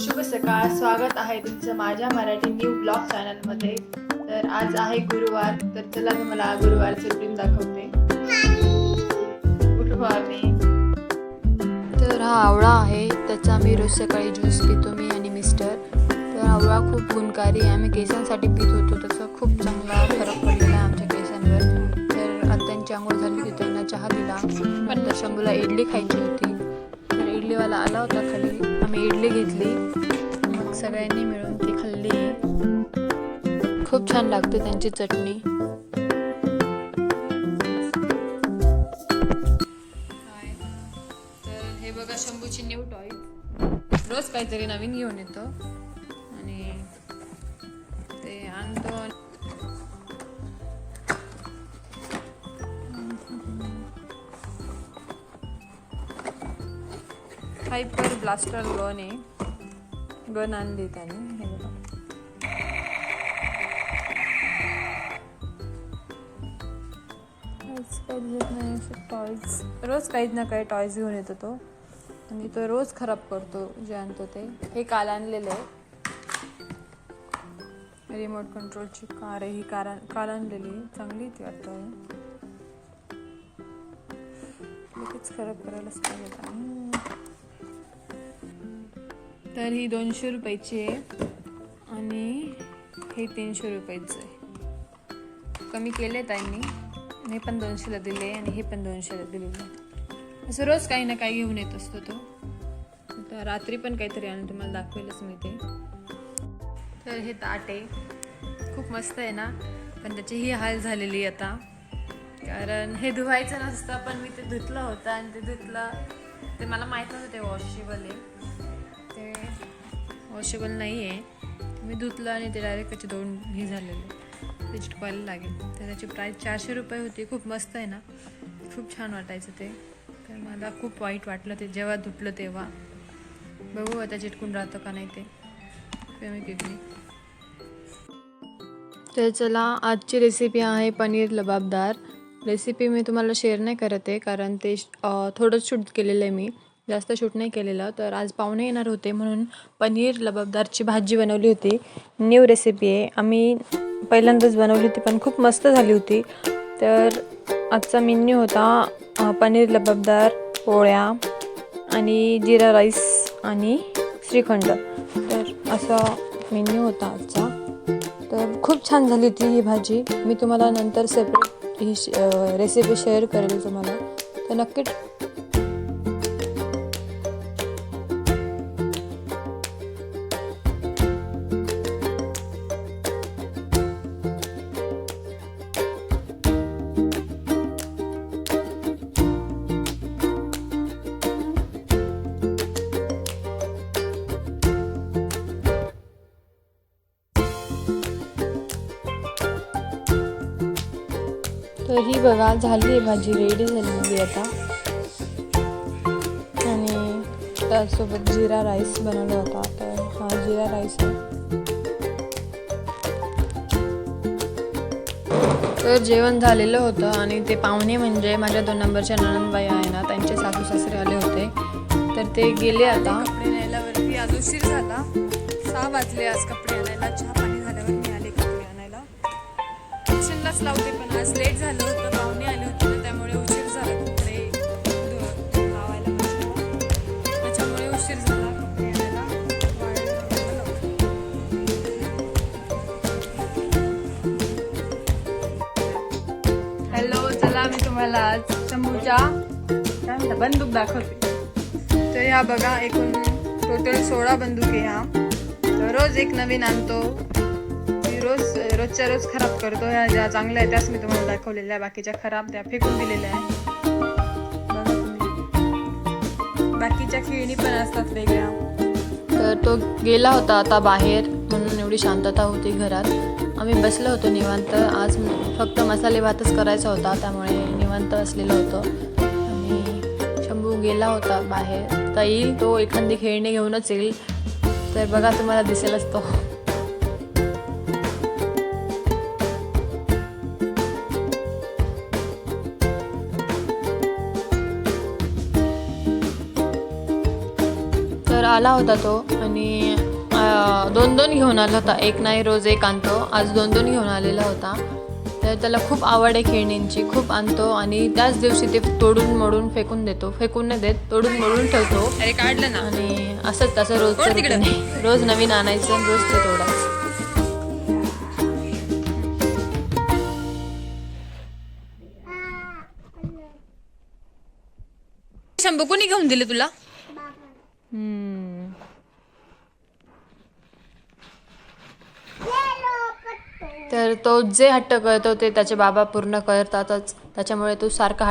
शुभ सकाळ. स्वागत आहे तुमचं माझ्या मराठी न्यू ब्लॉग चॅनलमध्ये. तर आज आहे गुरुवार तर चला तुम्हाला गुरुवारचे रुटीन दाखवते. Good morning. तर हा आवळा आहे त्याचा मी रोज सकाळी ज्यूस पितो मी आणि मिस्टर. तर आवळा खूप गुणकारी आहे. आम्ही केसांसाठी पित होतो त्याचा खूप चांगला फरक पडलेला आहे आमच्या केसांवर. तर त्यांची आंघोळ झाली की त्यांना चहा दिला. पण तर शंभूला इडली खायची होती. तर इडलीवाला आला होता खाली. आम्ही इडली घेतली. मग सगळ्यांनी मिळून ती खाल्ली. खूप छान लागते त्यांची चटणी. तर हे बघा शंभूची न्यू टॉय रोज काहीतरी नवीन घेऊन येतो. आणि ते आणतो हायपर ब्लास्टर गन आहे. गन आणली त्याने. हे बघा. नाही टॉयज रोज काहीच ना काही टॉयज घेऊन येतो तो. आणि तो रोज खराब करतो जे आणतो ते. हे काल आणलेलं आहे. रिमोट कंट्रोलची कार आहे. ही कार काल आणलेली चांगली ती वाटतं. लगेच खराब करायलाच पाहिजे तर ही दोनशे रुपयाची आहे. आणि हे तीनशे रुपयाचं आहे. कमी केले त्यांनी हे पण दोनशेला दिले आणि हे पण दोनशेला दिलेले असं रोज काही ना काही घेऊन येत असतो तो. तर रात्री पण काहीतरी आणून तुम्हाला दाखवेलच मी ते. तर हे ताट आहे. खूप मस्त आहे ना. पण त्याची ही हाल झालेली आहे आता. कारण हे धुवायचं नसतं पण मी ते धुतलं होतं आणि ते धुतलं. ते मला माहीत नव्हतं ते वॉशेबल आहे. ते वॉशेबल नाही आहे मी धुतलं आणि ते डायरेक्ट त्याचे दोन हे झालेले. ते चिटकवायला लागेल. तर त्याची प्राईस चारशे रुपये होती. खूप मस्त आहे ना. खूप छान वाटायचं ते. तर मला खूप वाईट वाटलं ते जेव्हा धुतलं तेव्हा. बघू आता चिटकून राहतं का नाही ते. मी किती तर चला आजची रेसिपी आहे पनीर लबाबदार. रेसिपी मी तुम्हाला शेअर नाही करत आहे कारण ते थोडं थोडंच शूट केलेलं आहे मी. जास्त शूट नाही केलेलं. तर आज पाहुणे येणार होते म्हणून पनीर लबाबदारची भाजी बनवली होती. न्यू रेसिपी आहे. आम्ही पहिल्यांदाच बनवली होती पण खूप मस्त झाली होती. तर आजचा मेन्यू होता पनीर लबाबदार पोळ्या आणि जिरा राईस आणि श्रीखंड. तर असा मेन्यू होता आजचा. तर खूप छान झाली होती ही भाजी. मी तुम्हाला नंतर सेपरेट ही रेसिपी शेअर करेल तुम्हाला. तर नक्की तर ही बघा झाली आहे भाजी रेडी झालेली आता. आणि त्यासोबत जिरा राईस बनवला होता. तर हा जिरा राईस आहे. तर जेवण झालेलं होतं आणि ते पाहुणे म्हणजे माझ्या दोन नंबरच्या ननंदबाई आहे ना त्यांचे सासू सासरे आले होते. तर ते गेले आता. कपडे न्यायला वरती आज उशीर झाला. सहा वाजले आज कपडे आणायला. चहा पाणी झाल्यावर क्लास लावते पण आज लेट झालं होतं पाहुणे आले होते ना त्यामुळे उशीर झाला. कपडे लावायला त्याच्यामुळे उशीर झाला. कपडे आणायला हॅलो चला मी तुम्हाला आज शंभूच्या काय म्हणता बंदूक दाखवते. तर ह्या बघा एकूण टोटल सोळा बंदूक आहे ह्या. तर रोज एक नवीन आणतो. रोज रोजच्या रोज खराब करतो ह्या ज्या चांगल्या आहेत त्याच मी तुम्हाला दाखवलेल्या. आहे बाकीच्या खराब त्या फेकून दिलेल्या आहे बाकीच्या खेळणी पण असतात वेगळ्या. तर तो गेला होता आता बाहेर म्हणून एवढी शांतता होती घरात. आम्ही बसलो होतो निवांत. आज फक्त मसाले भातच करायचा होता त्यामुळे निवांत असलेलं होतं. आणि शंभू गेला होता बाहेर. तर येईल तो एखादी खेळणी घेऊनच येईल. तर बघा तुम्हाला दिसेलच तो. आला होता तो आणि दोन दोन घेऊन आला होता. एक नाही रोज एक आणतो. आज दोन दोन घेऊन आलेला होता. तर त्याला खूप आवड आहे खेळण्यांची. खूप आणतो आणि त्याच दिवशी ते तोडून मोडून फेकून देतो. फेकून नाही देत तोडून मोडून ठेवतो. अरे काढलं ना. आणि असंच त्याचं रोज? रोज नवीन आणायचं आणि रोज ते तोडायचं. शंभू कोणी घेऊन दिले तुला? हम्म. तर तो जे हट्ट करतो ते त्याचे बाबा पूर्ण करतातच. त्याच्यामुळे तो सारखा